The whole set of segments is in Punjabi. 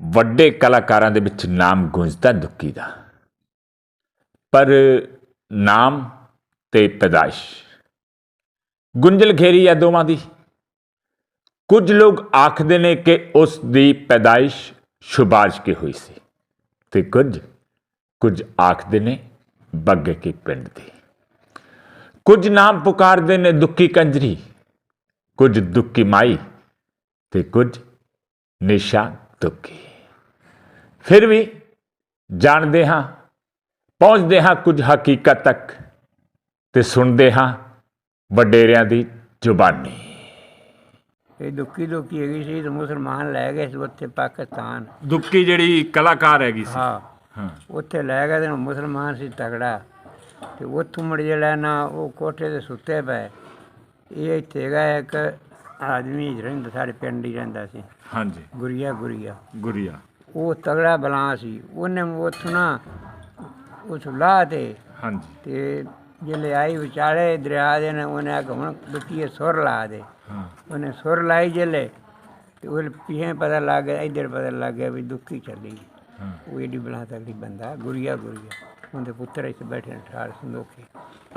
ਵੱਡੇ ਕਲਾਕਾਰਾਂ ਦੇ ਵਿੱਚ ਨਾਮ ਗੂੰਜਦਾ ਦੁੱਕੀ ਦਾ ਪਰ ਨਾਮ ਤੇ ਪੈਦਾਇਸ਼। ਗੁੰਝਲ ਘੇਰੀ ਆ ਦੋਵਾਂ ਦੀ। ਕੁਝ ਲੋਕ ਆਖਦੇ ਨੇ ਕਿ ਉਸ ਦੀ ਪੈਦਾਇਸ਼ ਸ਼ੁਬਾਜ ਕੇ ਹੋਈ ਸੀ ਤੇ ਕੁਝ ਕੁਝ ਆਖਦੇ ਨੇ ਬੱਗੇ ਕੀ ਪਿੰਡ ਦੀ। ਕੁਝ ਨਾਮ ਪੁਕਾਰਦੇ ਨੇ ਦੁੱਕੀ ਕੰਜਰੀ, ਕੁਝ ਦੁੱਕੀ ਮਾਈ ਤੇ ਕੁਝ ਨਿਸ਼ਾ ਦੁੱਕੀ ਫਿਰ ਵੀ ਜਾਣਦੇ ਹਾਂ ਪਹੁੰਚਦੇ ਹਾਂ ਕੁਝ ਹਕੀਕਤ ਤੱਕ ਤੇ ਸੁਣਦੇ ਹਾਂ ਵਡੇਰਿਆਂ ਦੀ ਜ਼ੁਬਾਨੀ। ਇਹ ਦੁੱਕੀ ਦੁੱਕੀ ਹੈਗੀ ਸੀ ਤੇ ਮੁਸਲਮਾਨ ਲੈ ਗਏ ਸੀ ਉੱਥੇ ਪਾਕਿਸਤਾਨ। ਦੁੱਕੀ ਜਿਹੜੀ ਕਲਾਕਾਰ ਹੈਗੀ ਸੀ। ਹਾਂ। ਹਾਂ। ਉੱਥੇ ਲੈ ਗਏ ਤੇ ਮੁਸਲਮਾਨ ਸੀ ਤਗੜਾ। ਤੇ ਉੱਥੋਂ ਮੁੜ ਜਿਹੜਾ ਨਾ ਉਹ ਕੋਠੇ ਤੇ ਸੁੱਤੇ ਪਏ। ਇਹ ਇੱਥੇ ਹੈਗਾ ਇੱਕ ਆਦਮੀ ਰਹਿੰਦਾ ਸਾਡੇ ਪਿੰਡ ਹੀ ਰਹਿੰਦਾ ਸੀ। ਹਾਂਜੀ। ਗੁਰੀਆ ਗੁਰੀਆ। ਗੁਰੀਆ। ਉਹ ਤਗੜਾ ਬਲਾਂ ਸੀ। ਉਹਨੇ ਉੱਥੋਂ ਨਾ ਉਸ ਲਾਹ ਤੇ ਹਾਂਜੀ। ਤੇ ਜਿਹੜੇ ਆਈ ਵਿਚਾਲੇ ਦਰਿਆ ਦੇ ਨੇ ਉਹਨੇ ਆ ਹੁਣ ਦੁੱਕੀਏ ਸੁਰ ਲਾ ਦੇ। ਹਾਂ। ਉਹਨੇ ਸੁਰ ਲਾਈ ਜਲੇ ਤੇ ਉਹ ਪਿਛੇ ਪਤਾ ਲੱਗ ਗਿਆ ਇੱਧਰ ਪਤਾ ਲੱਗ ਗਿਆ ਵੀ ਦੁੱਖੀ ਚੱਲੀ। ਉਹ ਏਡੀ ਬਲਾ ਤਕੜੀ ਬੰਦਾ ਗੁਰੀਆ ਗੁਰੀਆ ਉਹਦੇ ਪੁੱਤਰ ਇੱਥੇ ਬੈਠੇ ਨੇ ਠਾਰ ਸੰਦੋਖੇ।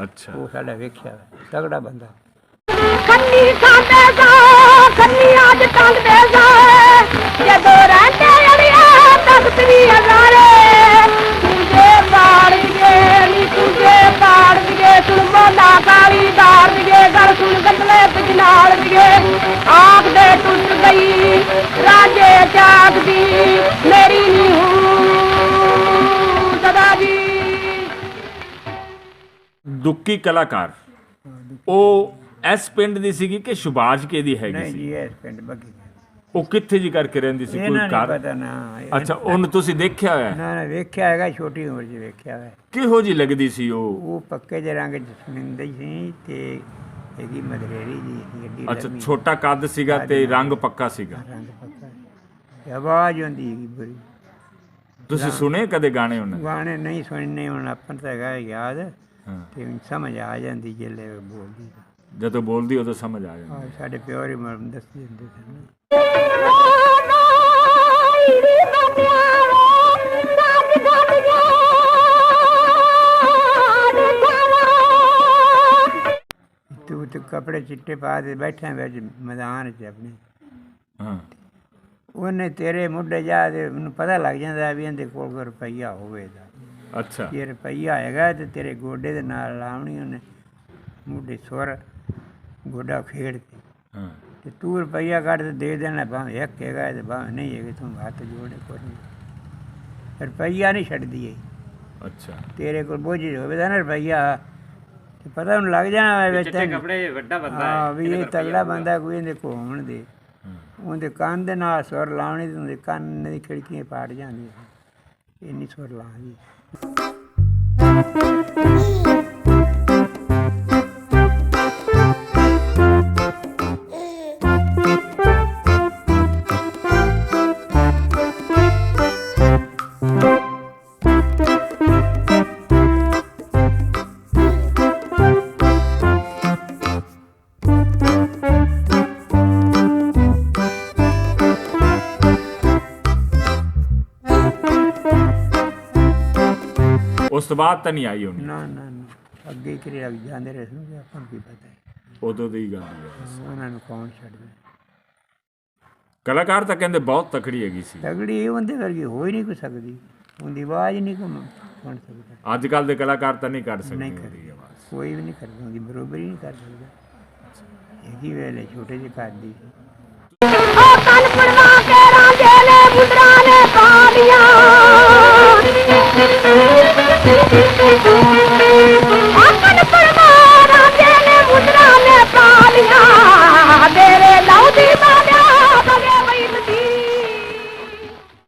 ਅੱਛਾ। ਉਹ ਸਾਡਾ ਵੇਖਿਆ ਤਗੜਾ ਬੰਦਾ। ਕੰਨੀ ਖਾਂਦੇ ਸਾ ਕੰਨੀ ਅੱਜ ਟੰਗਦੇ ਸਾ ਜਦੋਂ ਰਹਿੰਦੇ ਅੜਿਆ ਤਖਤ ਵੀ ਹਜ਼ਾਰੇ। ਤੁਝੇ ਪਾੜ ਦਿਏ ਨੀ ਤੁਝੇ ਪਾੜ ਦਿਏ ਸੁਣ ਮੋਲਾ ਕਾਲੀ ਦਾਰ ਦਿਏ ਗਲ ਸੁਣ ਗਤਲੇ ਪਿਛਨਾਲ ਦਿਏ। ਆਖ ਦੇ ਟੁੱਟ ਗਈ ਰਾਜੇ ਚਾਕ ਦੀ ਮੇਰੀ ਨੀ ਹੂੰ ਸਦਾ ਜੀ। ਦੁੱਕੀ ਕਲਾਕਾਰ ਉਹ ਇਸ ਪਿੰਡ ਦੀ ਸੀਗੀ ਕਿ ਸ਼ੁਬਾਜ ਕੇ ਦੀ ਹੈਗੀ ਨਹੀਂ ਸੀ? ਜੀ ਇਹ ਪਿੰਡ ਬੱਗੀ ਉਹ ਕਿੱਥੇ ਜੀ ਕਰਕੇ ਰਹਿੰਦੀ ਸੀ? ਇਹਨਾਂ ਕੋਈ ਨਹੀਂ ਕਾਰ ਪਤਾ ਨਾ ਇਹ- ਅੱਛਾ ਉਹਨੂੰ ਤੁਸੀਂ ਦੇਖਿਆ ਹੋਇਆ? ਹੈ? ਨਾ ਨਾ ਵੇਖਿਆ ਹੈਗਾ ਛੋਟੀ ਉਮਰ 'ਚ ਵੇਖਿਆ ਹੈ ਕਿਹੋ ਜੀ ਲੱਗਦੀ ਸੀ ਉਹ? ਉਹ ਪੱਕੇ ਜਿਹੇ ਰੰਗ ਸੁਣਿੰਦੇ ਸੀ ਤੇ ਇਹਦੀ ਮਦਰੇਰੀ ਜੀ ਸੀ ਏਡੀ ਅੱਛਾ ਲੰਮੀ, ਛੋਟਾ ਕੱਦ ਸੀਗਾ ਤੇ ਰੰਗ ਪੱਕਾ ਸੀਗਾ? ਰੰਗ ਪੱਕਾ। ਤੇ ਆਵਾਜ਼ ਹੁੰਦੀ ਹੈਗੀ ਬੁਰੀ ਤੁਸੀਂ ਸੁਣੇ ਕਦੇ ਗਾਣੇ ਉਹਨਾਂ? ਦੇ? ਗਾਣੇ ਨਹੀਂ ਸੁਣਨੇ ਹੁਣ ਆਪਾਂ ਨੂੰ ਤਾਂ ਹੈਗਾ ਯਾਦ। ਹਾਂ। ਤੇ ਹੁਣ ਸਮਝ ਆ ਜਾਂਦੀ ਜਿੱਲੇ ਬੋਲਦੀ ਜਦੋਂ ਬੋਲਦੀ ਉਦੋਂ ਸਮਝ ਆ ਜਾਂਦਾ ਸਾਡੇ ਪਿਓ ਹੀ ਮਰਮ ਦੱਸਦੇ ਹੁੰਦੇ ਸਨ ਤੂੰ ਤੇ ਕਪੜੇ ਚਿੱਟੇ ਪਾ ਕੇ ਬੈਠਾ ਵਿੱਚ ਮੈਦਾਨ 'ਚ ਆਪਣੇ। ਹਾਂ। ਉਹਨੇ ਤੇਰੇ ਮੁੱਢੇ ਜਾ ਤੇ ਮੈਨੂੰ ਪਤਾ ਲੱਗ ਜਾਂਦਾ ਵੀ ਇਹਦੇ ਕੋਲ ਕੋਈ ਰੁਪਈਆ ਹੋਵੇਗਾ ਅੱਛਾ। ਜੇ ਰੁਪਈਆ ਹੈਗਾ ਤੇ ਤੇਰੇ ਗੋਡੇ ਦੇ ਨਾਲ ਲਾਉਣੀ ਉਹਨੇ। ਮੁੱਢੇ ਸੁਰ ਗੋਡਾ ਖੇੜ ਕੇ। ਹਾਂ। ਤੇ ਤੂੰ ਰੁਪਈਆ ਕੱਢ ਤੇ ਦੇ ਦੇਣਾ ਭਾਵੇਂ ਇੱਕ ਹੈਗਾ ਤੇ ਭਾਵੇਂ ਨਹੀਂ ਹੈਗਾ ਤੂੰ ਹੱਥ ਜੋੜੇ ਕੋਈ ਨਹੀਂ। ਰੁਪਈਆ ਨਹੀਂ ਛੱਡਦੀ ਏ ਅੱਛਾ। ਤੇਰੇ ਕੋਲ ਬੋਝ ਹੋਵੇ ਤਾਂ ਨਾ ਰੁਪਈਆ ਤੇ ਪਤਾ ਉਹਨੂੰ ਲੱਗ ਜਾਣਾ ਵਿੱਚ ਚਿੱਟੇ ਕੱਪੜੇ ਵੱਡਾ ਬੰਦਾ ਹਾਂ ਵੀ ਇਹ ਤਗੜਾ ਬੰਦਾ ਕੋਈ ਇਹਦੇ ਹੋਣ ਦੇ। ਹਾਂ। ਉਹਦੇ ਕੰਨ ਦੇ ਨਾਲ ਸੁਰ ਲਾਉਣੀ ਤੇ ਉਹਦੇ ਕੰਨ ਦੀ ਖਿੜਕੀਆਂ ਪਾੜ ਜਾਂਦੀਆਂ। ਇੰਨੀ ਸੁਰ ਲਾਉਂਦੀ ਉਸ ਤੋਂ ਬਾਅਦ ਤਾਂ ਨਹੀਂ ਆਈ ਉਹਨੇ ਨਾ ਨਾ ਨਾ। ਅੱਗੇ ਕਿਰੇ ਲੱਗ ਜਾਂਦੇ ਰਹੇ ਸੀ ਆਪਾਂ ਨੂੰ ਕੀ ਪਤਾ ਹੈ। ਉਦੋਂ ਦੀ ਗੱਲ ਹੈ। ਉਹਨਾਂ ਨੂੰ ਕੌਣ ਛੱਡਦਾ ਕਲਾਕਾਰ ਤਾਂ ਕਹਿੰਦੇ ਬਹੁਤ ਤਕੜੀ ਹੈਗੀ ਸੀ। ਤਗੜੀ ਇਹ ਉਹਦੇ ਵਰਗੀ ਹੋ ਹੀ ਨਹੀਂ ਕੋ ਸਕਦੀ। ਉਹਦੀ ਆਵਾਜ਼ ਨਹੀਂ ਕੋ ਸੁਣ ਸਕਦਾ। ਅੱਜ ਕੱਲ ਦੇ ਕਲਾਕਾਰ ਤਾਂ ਨਹੀਂ ਕਰ ਸਕਦੇ ਨਹੀਂ ਉਹਦੀ ਕਰਦੀ। ਆਵਾਜ਼। ਕੋਈ ਵੀ ਨਹੀਂ ਕਰਦਾ ਉਹਦੀ ਬਰੋਬਰੀ ਨਹੀਂ ਕਰ ਸਕਦਾ। ਇਹੀ ਵੇਲੇ ਛੋਟੇ ਜਿਹੇ ਕਰਦੀ ਸੀ